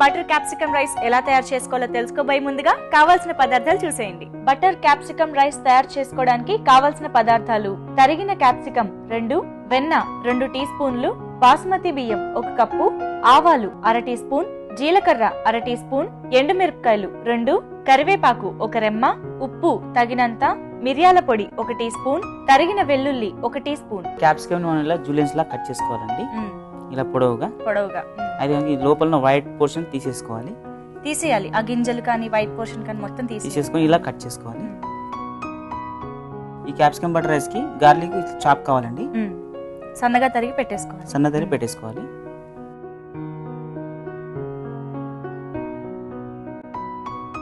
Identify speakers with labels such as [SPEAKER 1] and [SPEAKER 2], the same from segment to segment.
[SPEAKER 1] Butter capsicum rice ఎలా తయారు చేసుకోవాలో తెలుసుకోబోయే ముందుగా కావాల్సిన పదార్థాలు చూసేయండి. బటర్ క్యాప్సికమ్ రైస్ తయారు చేసుకోవడానికి కావాల్సిన పదార్థాలు తరిగిన క్యాప్సికమ్ రెండు వెన్న రెండు టీ స్పూన్లు బాస్మతి బియ్యం ఒక కప్పు ఆవాలు అర టీ స్పూన్ జీలకర్ర అర టీ స్పూన్ ఎండుమిరపకాయలు రెండు కరివేపాకు ఒక రెమ్మ ఉప్పు తగినంత మిరియాల పొడి ఒక టీ స్పూన్ తరిగిన వెల్లుల్లి ఒక టీ స్పూన్.
[SPEAKER 2] క్యాప్సికమ్ ఇలా జూలియన్స్ లా కట్ చేసుకోవాలండి. ఇలా పొడవుగా?
[SPEAKER 1] పొడవుగా.
[SPEAKER 2] అది లోపల వైట్ పోర్షన్ తీసేసుకోవాలి.
[SPEAKER 1] తీసేయాలి. ఆ గింజలు కానీ వైట్ పోర్షన్ కానీ మొత్తం
[SPEAKER 2] తీసేసుకొని ఇలా కట్ చేసుకోవాలి. ఈ క్యాప్సికమ్ బటర్ రైస్కి గార్లిక్ చాప్ కావాలండి.
[SPEAKER 1] సన్నగా తరిగి పెట్టేసుకోవాలి.
[SPEAKER 2] సన్నదరి పెట్టేసుకోవాలి.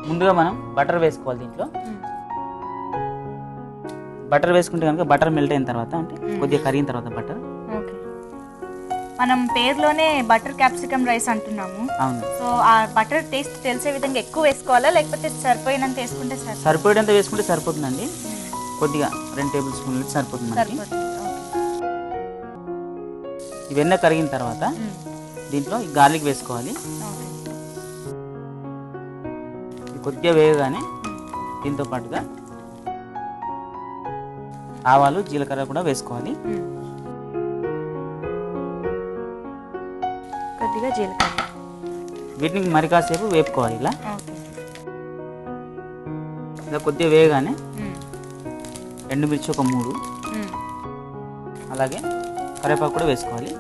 [SPEAKER 2] ముందుగా మనం బటర్ వేసుకోవాలి దీంట్లో. బటర్ వేసుకుంటే కనుక బటర్ మెల్ట్ అయిన తర్వాత అంటే. కొద్దిగా కరిగిన తర్వాత బటర్
[SPEAKER 1] మనం పేరులోనే బటర్ క్యాప్సికమ్ రైస్ అంటున్నాము.
[SPEAKER 2] అవును.
[SPEAKER 1] సో ఆ బటర్ టేస్ట్ తెలిసే విధంగా ఎక్కువ వేసుకోవాలా? లేకపోతే సరిపోయినంత వేసుకుంటే సరి
[SPEAKER 2] సరిపోయేంత వేసుకుంటే సరిపోతుందండి. కొద్దిగా రెండు టేబుల్ స్పూన్లు సరిపోతుంది
[SPEAKER 1] సరిపోతుంది.
[SPEAKER 2] ఇవన్నీ కరిగిన తర్వాత. దీంట్లో ఈ గార్లిక్ వేసుకోవాలి. కొద్దిగా వేయగానే దీంతో పాటుగా ఆవాలు జీలకర్ర కూడా వేసుకోవాలి.
[SPEAKER 1] కొద్దిగా జీలకర్ర
[SPEAKER 2] వీటిని మరి కాసేపు వేపుకోవాలి ఇలా ఇలా కొద్దిగా వేయగానే. ఎండుమిర్చి ఒక మూడు. అలాగే కరివేపాకు కూడా వేసుకోవాలి.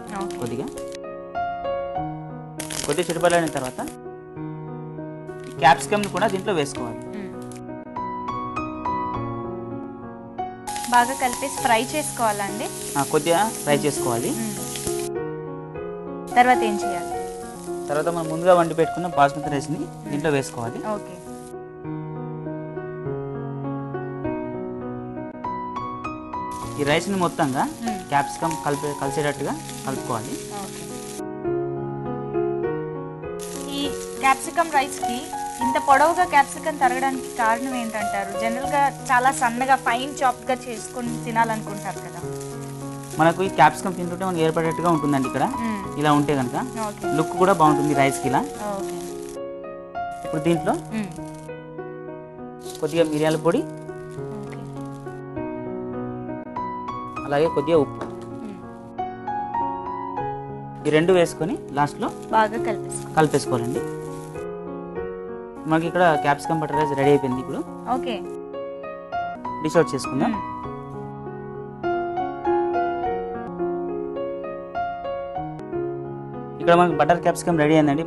[SPEAKER 2] కొద్దిగా కొద్దిగా చిటపడిన తర్వాత క్యాప్సికమ్ కూడా దీంట్లో వేసుకోవాలి.
[SPEAKER 1] బాగా కలిపేసి ఫ్రై చేసుకోవాలండి
[SPEAKER 2] కొద్దిగా ఫ్రై చేసుకోవాలి.
[SPEAKER 1] తర్వాత ఏం చేయాలి?
[SPEAKER 2] తర్వాత మనం ముందుగా వండి పెట్టుకున్న బాస్మతి రైస్ని దీంట్లో వేసుకోవాలి.
[SPEAKER 1] ఓకే.
[SPEAKER 2] ఈ రైస్ని మొత్తంగా. క్యాప్సికమ్ కలిపే కలిసేటట్టుగా కలుపుకోవాలి.
[SPEAKER 1] ఈ క్యాప్సికమ్ రైస్కి ఇంత పొడవుగా క్యాప్సికమ్ తరగడానికి కారణం ఏంటంటారు? జనరల్గా చాలా సన్నగా ఫైన్ చాప్గా చేసుకొని తినాలనుకుంటారు కదా.
[SPEAKER 2] మనకు ఈ క్యాప్సికమ్ తింటుంటే మనకి ఏర్పడేట్టుగా ఉంటుందండి ఇక్కడ.
[SPEAKER 1] మ్మ్.
[SPEAKER 2] ఇలా ఉంటే కనుక లుక్ కూడా బాగుంటుంది రైస్కి ఇలా. ఇప్పుడు దీంట్లో
[SPEAKER 1] మ్మ్.
[SPEAKER 2] కొద్దిగా మిరియాల పొడి అలాగే కొద్దిగా ఉప్పు.
[SPEAKER 1] మ్మ్.
[SPEAKER 2] ఈ రెండు వేసుకొని లాస్ట్లో
[SPEAKER 1] బాగా కలిపేసుకో.
[SPEAKER 2] కలిపేసుకోవాలండి. మనకి ఇక్కడ క్యాప్సికమ్ బటర్ రైస్ రెడీ అయిపోయింది ఇప్పుడు.
[SPEAKER 1] ఓకే
[SPEAKER 2] డిష్ అవుట్ చేసుకుందాం ఇక్కడ మనకి బటర్ క్యాప్సికమ్ రెడీ అయిందండి.